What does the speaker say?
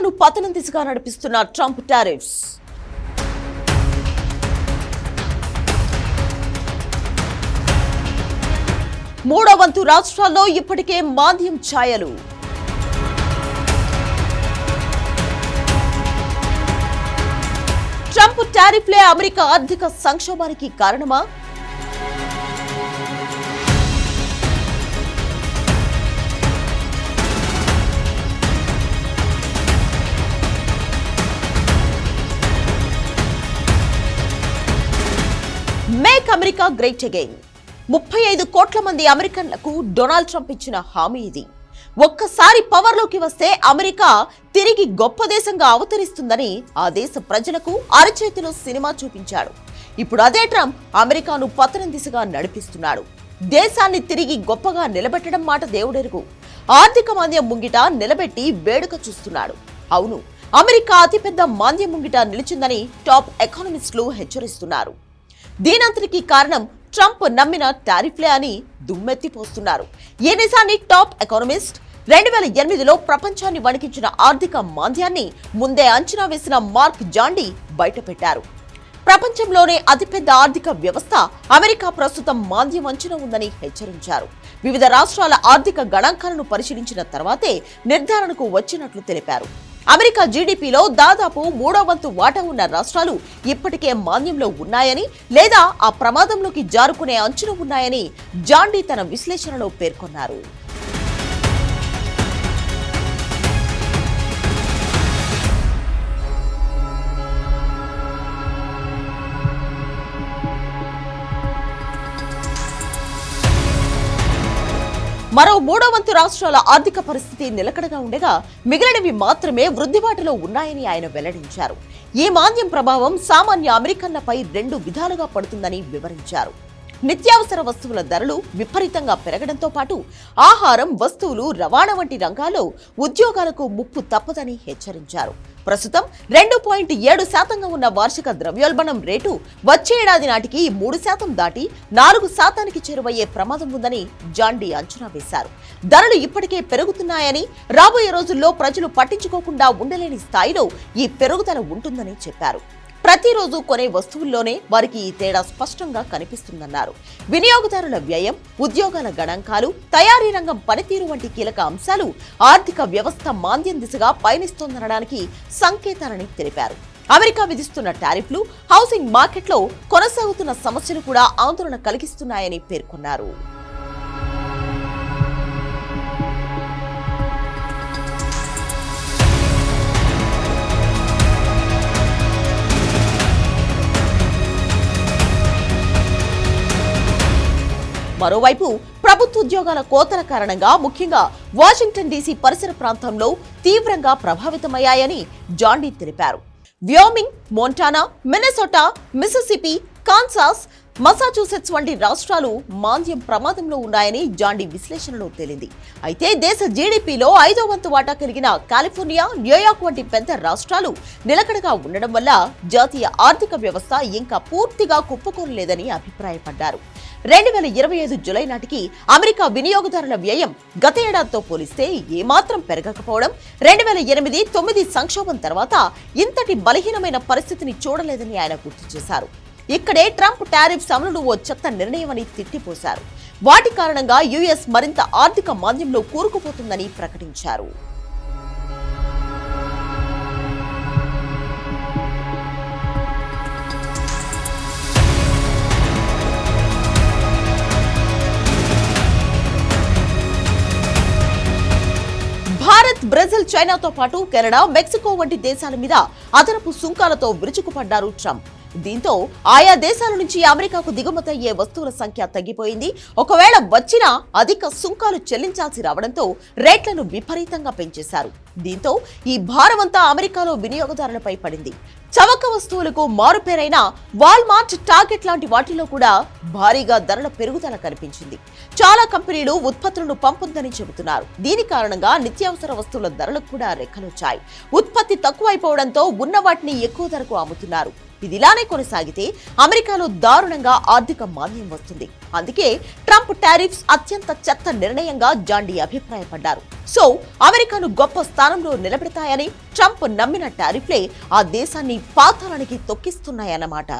చైనాను పతనం దిశగా నడిపిస్తున్న ట్రంప్ టారిఫ్స్. మూడో వంతు రాష్ట్రాల్లో ఇప్పటికే మాంద్యం ఛాయలు. ట్రంప్ టారిఫ్లే అమెరికా ఆర్థిక సంక్షోభానికి కారణమా? మేక్ అమెరికా గ్రేట్ అగైన్ ముప్పై ఐదు కోట్ల మంది అమెరికన్లకు డొనాల్డ్ ట్రంప్ ఇచ్చిన హామీ ఇది. ఒక్కసారి పవర్లోకి వస్తే అమెరికా తిరిగి గొప్ప దేశంగా అవతరిస్తుందని ఆ దేశ ప్రజలకు అరచేతిలో సినిమా చూపించాడు. ఇప్పుడు అదే ట్రంప్ అమెరికాను పతనం దిశగా నడిపిస్తున్నాడు. దేశాన్ని తిరిగి గొప్పగా నిలబెట్టడం మాట దేవుడెరుగు. ఆర్థిక మాంద్యం ముంగిట నిలబెట్టి వేడుక చూస్తున్నాడు. అవును అమెరికా అతిపెద్ద మాంద్యం ముంగిట నిలిచిందని టాప్ ఎకానమిస్టులు హెచ్చరిస్తున్నారు. దీనంతటికీ కారణం ట్రంప్ నమ్మిన టారిఫ్లే అని దుమ్మెత్తిపోస్తున్నారు ఈ నిజాన్ని టాప్ ఎకానమిస్ట్ రెండు వేల ఎనిమిదిలో ప్రపంచాన్ని వణికించిన ఆర్థిక మాంద్యాన్ని ముందే అంచనా వేసిన మార్క్ జాండీ బయటపెట్టారు. ప్రపంచంలోనే అతిపెద్ద ఆర్థిక వ్యవస్థ అమెరికా ప్రస్తుతం మాంద్యం అంచనా ఉందని హెచ్చరించారు. వివిధ రాష్ట్రాల ఆర్థిక గణాంకాలను పరిశీలించిన తర్వాతే నిర్ధారణకు వచ్చినట్లు తెలిపారు. అమెరికా జీడిపిలో దాదాపు మూడో వంతు వాటా ఉన్న రాష్ట్రాలు ఇప్పటికే మాన్యంలో ఉన్నాయని లేదా ఆ ప్రమాదంలోకి జారుకునే అంచున ఉన్నాయని జాండీ తన విశ్లేషణలో పేర్కొన్నారు. మరో మూడో వంతు రాష్ట్రాల ఆర్థిక పరిస్థితి నిలకడగా ఉండగా మిగిలినవి మాత్రమే వృద్ధిబాటులో ఉన్నాయని ఆయన వెల్లడించారు. ఈ మాంద్యం ప్రభావం సామాన్య అమెరికన్లపై రెండు విధాలుగా పడుతుందని వివరించారు. నిత్యావసర వస్తువుల ధరలు విపరీతంగా పెరగడంతో పాటు ఆహారం వస్తువులు రవాణా వంటి రంగాల్లో ఉద్యోగాలకు ముప్పు తప్పదని హెచ్చరించారు. ప్రస్తుతం రెండు పాయింట్ ఏడు శాతంగా ఉన్న వార్షిక ద్రవ్యోల్బణం రేటు వచ్చే ఏడాది నాటికి మూడు శాతం దాటి నాలుగు శాతానికి చేరువయ్యే ప్రమాదం ఉందని జాండీ అంచనా వేశారు. ధరలు ఇప్పటికే పెరుగుతున్నాయని రాబోయే రోజుల్లో ప్రజలు పట్టించుకోకుండా ఉండలేని స్థాయిలో ఈ పెరుగుదల ఉంటుందని చెప్పారు. ప్రతిరోజు కొనే వస్తువుల్లోనే వారికి ఈ తేడా స్పష్టంగా కనిపిస్తుందన్నారు. వినియోగదారుల వ్యయం ఉద్యోగాల గణాంకాలు తయారీ రంగం పనితీరు వంటి కీలక అంశాలు ఆర్థిక వ్యవస్థ మాంద్యం దిశగా పయనిస్తోందనడానికి సంకేతాలని తెలిపారు. అమెరికా విధిస్తున్న టారిఫ్లు హౌసింగ్ మార్కెట్లో కొనసాగుతున్న సమస్యలు కూడా ఆందోళన కలిగిస్తున్నాయని పేర్కొన్నారు. మరోవైపు ప్రభుత్వ ఉద్యోగాల కోతల కారణంగా ముఖ్యంగా వాషింగ్టన్ డీసీ పరిసర ప్రాంతంలో తీవ్రంగా ప్రభావితమయ్యాయని జాండీ తెలిపారు. Wyoming Montana Minnesota Mississippi Kansas Massachusetts వంటి రాష్ట్రాలు మాంద్యం ప్రమాదంలో ఉన్నాయని జాండీ విశ్లేషణలో తేలింది. అయితే దేశ జీడిపిలో ఐదో వంతు వాటా కలిగిన కాలిఫోర్నియా న్యూయార్క్ వంటి పెద్ద రాష్ట్రాలు నిలకడగా ఉండడం వల్ల జాతీయ ఆర్థిక వ్యవస్థ ఇంకా పూర్తిగా కుప్పకూరలేదని అభిప్రాయపడ్డారు. రెండు వేల ఇరవై ఐదు జులై నాటికి అమెరికా వినియోగదారుల వ్యయం గత ఏడాదితో పోలిస్తే ఏమాత్రం పెరగకపోవడం రెండు వేల ఎనిమిది తొమ్మిది సంక్షోభం తర్వాత ఇంతటి బలహీనమైన పరిస్థితిని చూడలేదని ఆయన గుర్తు చేశారు. ఇక్కడే ట్రంప్ టారిఫ్స్ అమలును ఓ చెత్త నిర్ణయమని తిట్టిపోశారు. వాటి కారణంగా యుఎస్ మరింత ఆర్థిక మాంద్యంలో కూరుకుపోతుందని ప్రకటించారు. బ్రెజిల్ చైనాతో పాటు కెనడా మెక్సికో వంటి దేశాల మీద అదనపు సుంకాలతో విరుచుకుపడ్డారు ట్రంప్. దీంతో ఆయా దేశాల నుంచి అమెరికాకు దిగుమతయ్యే వస్తువుల సంఖ్య తగ్గిపోయింది. ఒకవేళ వచ్చినా అధిక సుంకాలు చెల్లించాల్సి రావడంతో రేట్లను విపరీతంగా పెంచేశారు. దీంతో ఈ భారమంతా అమెరికాలో వినియోగదారులపై పడింది. చవక వస్తువులకు మారుపేరైన వాల్మార్ట్ టార్గెట్ లాంటి వాటిలో కూడా భారీగా ధరల పెరుగుదల కనిపించింది. చాలా కంపెనీలు ఉత్పత్తులను పంపొద్దని చెబుతున్నారు. దీని కారణంగా నిత్యావసర వస్తువుల ధరలకు కూడా రెక్కలొచ్చాయి ఉత్పత్తి తక్కువైపోవడంతో ఉన్న వాటిని ఎక్కువ ధరకు అమ్ముతున్నారు. ఇది ఇలానే కొనసాగితే అమెరికాలో దారుణంగా ఆర్థిక మాంద్యం వస్తుంది. అందుకే ట్రంప్ టారిఫ్స్ అత్యంత చెత్త నిర్ణయంగా జాండీ అభిప్రాయపడ్డారు. సో అమెరికాను గొప్ప స్థానంలో నిలబెడతాయని ట్రంప్ నమ్మిన టారిఫ్లే ఆ దేశాన్ని పాతాళానికి తొక్కిస్తున్నాయన్నమాట.